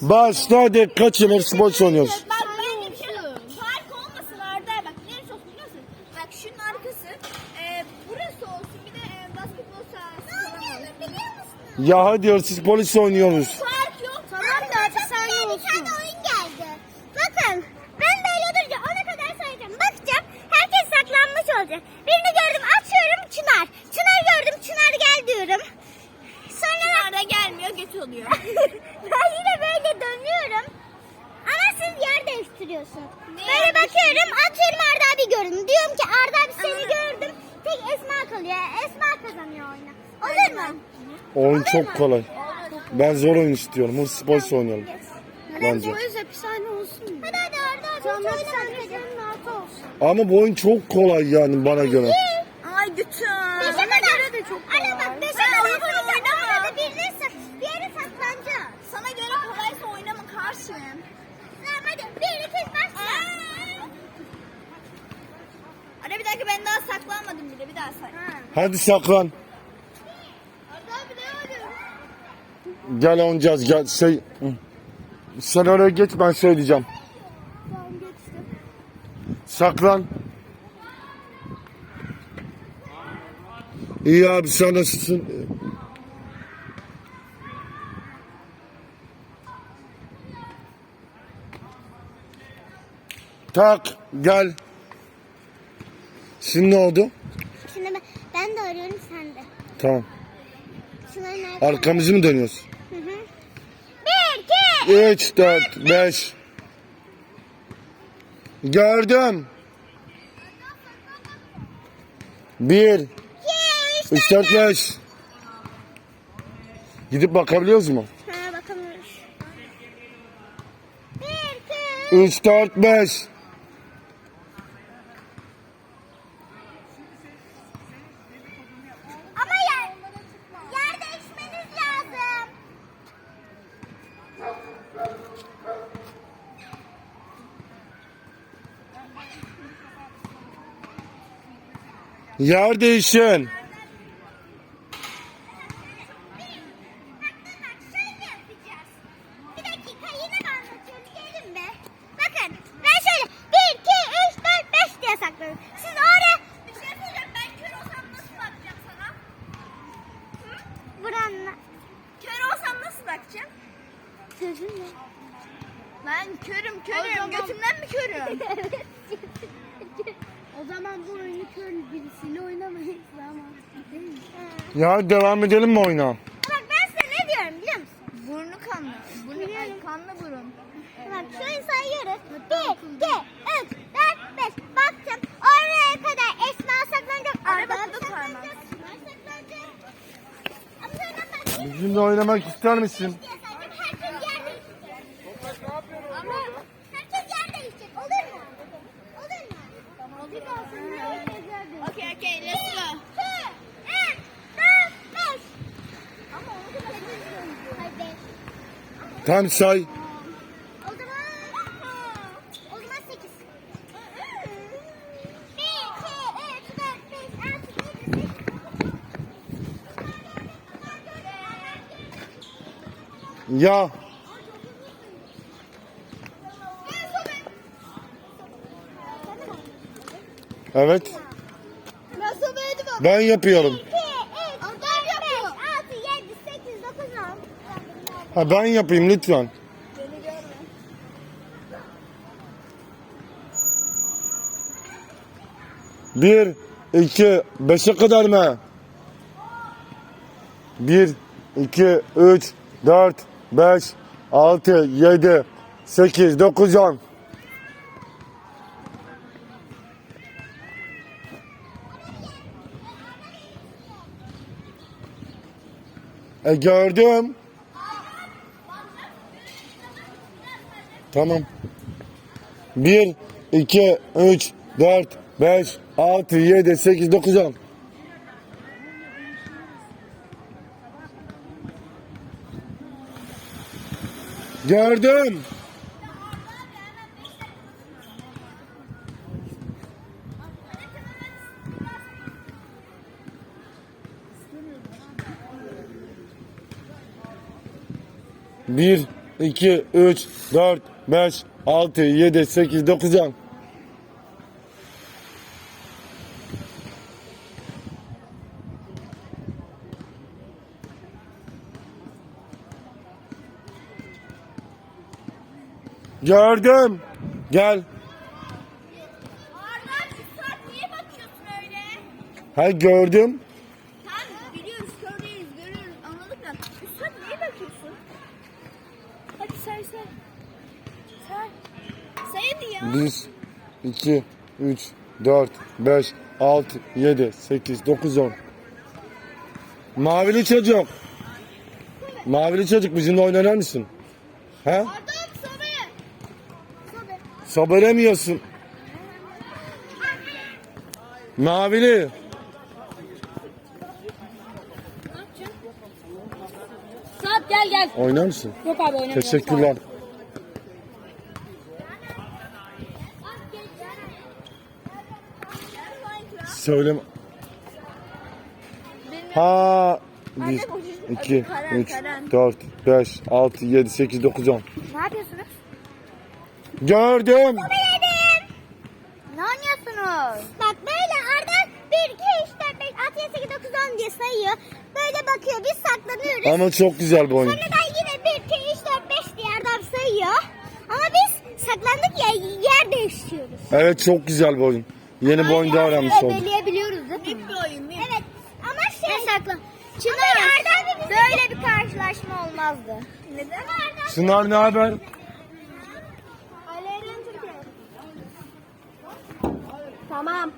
Başla hadi kaçınır spor oynuyoruz. Bak ben de bir şey Park olmasın Arda. Bak neresi olsun biliyor musun? Bak şunun arkası. E, burası olsun. Bir de e, basketbol sahası falan olsun. biliyor musun? Ya hadi siz polis oynuyoruz. Park yok. Tamam da hadi sen ne olsun? Bir tane oyun geldi. Bakın ben böyle durunca ona kadar sayacağım. Bakacağım herkes saklanmış olacak. Birini gördüm açıyorum Çınar. Çınar gördüm Çınar gel diyorum. Sonra Çınar da gelmiyor geç oluyor. ben yine böyle dönüyorum. Ama siz yer değiştiriyorsunuz. böyle bakıyorum atıyorum Arda abi gördüm. Diyorum ki Arda abi seni gördüm. Tek Kalıyor. Esma kazanıyor oyunu. Olur mu? Oyun çok kolay. Ben zor oyun istiyorum. Hadi spor oynayalım. Bence. yüz hapishane olsun? Hadi hadi Arda oynamayacağım. rahat olsun. Ama bu oyun çok kolay yani bana göre. Ay götür. Beşe kadar. de çok kolay. Ana bak beşe kadar oynama. Arada bir, bir yere saklanacağız. Sana göre kolaysa oynama karşıyım. Tamam hadi bir iki başla. Ana bir dakika ben daha saklanmadım bile bir daha say. Hadi saklan. Gel oynayacağız. Gel şey. Sen oraya geç ben söyleyeceğim. Saklan. İyi abi sen nasılsın? Tak gel. Şimdi ne oldu? Ben, de arıyorum sen de. Tamam. Arkamızı mı dönüyoruz? Hı hı. Bir, iki, 3, 4, 5. Gördüm. 1, iki, üç. 3, 4, 5. Gidip bakabiliyoruz mu? Ha bakamıyoruz. Bir, iki, 3, 4, 5. Ama yer, yer değişmeniz lazım. Yer değişin. Ya devam edelim mi oyuna? Bak ben size ne diyorum biliyor musun? Burnu kanlı. Burnu, ay, kanlı burun. Bak şöyle sayıyoruz. 1, 2, 3, 4, 5. Baktım oraya kadar Esma saklanacak. Arda bakın, saklanacak. Saklanacak. Ama sonra Bizimle oynamak ister misin? diye sayacağım. Herkes yer değiştirecek. Ama herkes yer değişecek. Olur mu? Olur mu? Tamam. Bir kalsın. Herkes yer değişecek. Okey okey let's go. 2, 3, 4, 5. Ama onu da Hayır 5. Tam say. O zaman o zaman 8. 1 2 3 4 5 6 7 Ya. Evet. Nasıl böyle bak? Ben yapıyorum. 2 3 4 5 6 7 8 9 10 Ha ben yapayım lütfen. Bir, iki, beşe kadar mı? Bir, iki, üç, dört, beş, altı, yedi, sekiz, dokuz, on. E gördüm. Tamam. 1, 2, 3, 4, 5, 6, 7, 8, 9, 10. Gördüm. Bir, 2, 3, 4, 5, 6, 7, 8, 9, 10. Gördüm. Gel. Arda niye bakıyorsun öyle? Ha gördüm. Tamam biliyoruz kördeyiz görüyoruz anladık da. Bir saat niye bakıyorsun? Hadi say say. Say. Say hadi ya. 1, 2, 3, 4, 5, 6, 7, 8, 9, 10. Mavili çocuk. Mavili çocuk bizimle oynar mısın? He? Sobe. Sabıremıyorsun. Mavili. Saat gel gel. Oynar mısın? Yok abi oynamıyorum. Teşekkürler. Söyleme. Ha. 1, 2, 3, 4, 5, 6, 7, 8, 9, 10. Ne yapıyorsunuz? Gördüm. Ne oynuyorsunuz? Bak böyle Arda 1, 2, 3, 4, 5, 6, 7, 8, 9, 10 diye sayıyor. Böyle bakıyor biz saklanıyoruz. Ama çok güzel bir oyun. Sonradan yine 1, 2, 3, 4, 5 diye Erdem sayıyor. Ama biz saklandık ya yer değiştiriyoruz. Evet çok güzel bir oyun. Yeni bir oyun daha öğrenmiş olduk. Olmazdı. Neden? Çınar ne haber? Tamam.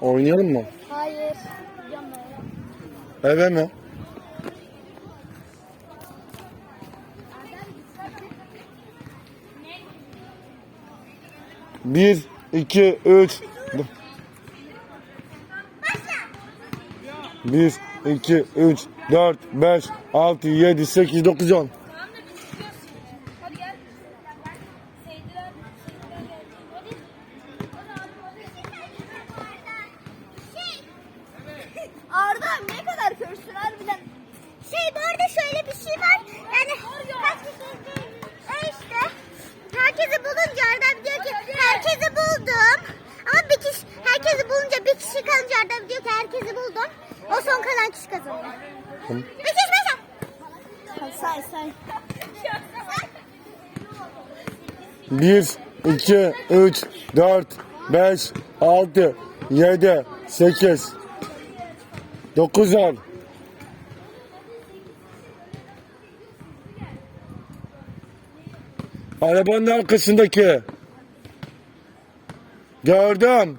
Oynayalım mı? Hayır. Eve mi? Bir, iki, üç. Bir, 2, 3, 4, 5, 6, 7, 8, 9, 10. Tamam. Bir kişi mesela. Say say. Bir, iki, üç, dört, beş, altı, yedi, sekiz, dokuz, on. Arabanın arkasındaki. Gördüm.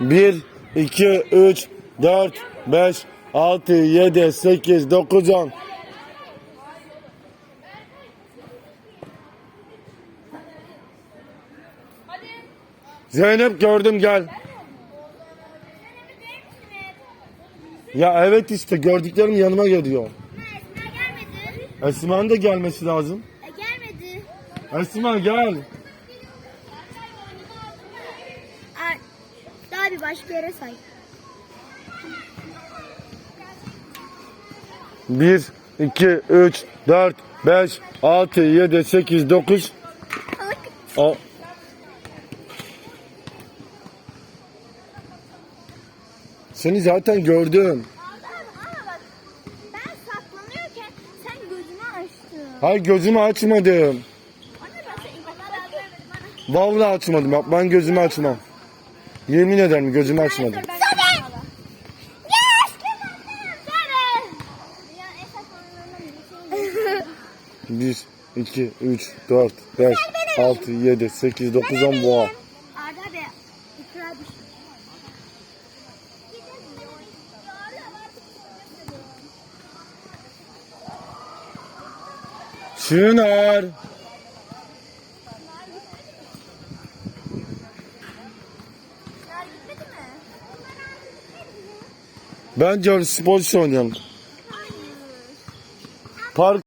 Bir, iki, üç, dört, beş, altı, yedi, sekiz, dokuz, on. Zeynep gördüm gel. Ya evet işte gördüklerim yanıma geliyor. gelmedi. Esma'nın da gelmesi lazım. E, gelmedi. Esma gel. Başka yere say. Bir, iki, üç, dört, beş, altı, yedi, sekiz, dokuz. O. Seni zaten gördüm. Hayır gözümü açmadım. Vallahi açmadım. Bak ben gözümü açmam. Yemin ederim gözümü açmadım. Bir, iki, üç, dört, beş, 6, 7, 8, 9, 10 boğa. Çınar Bence spor oynayalım. Park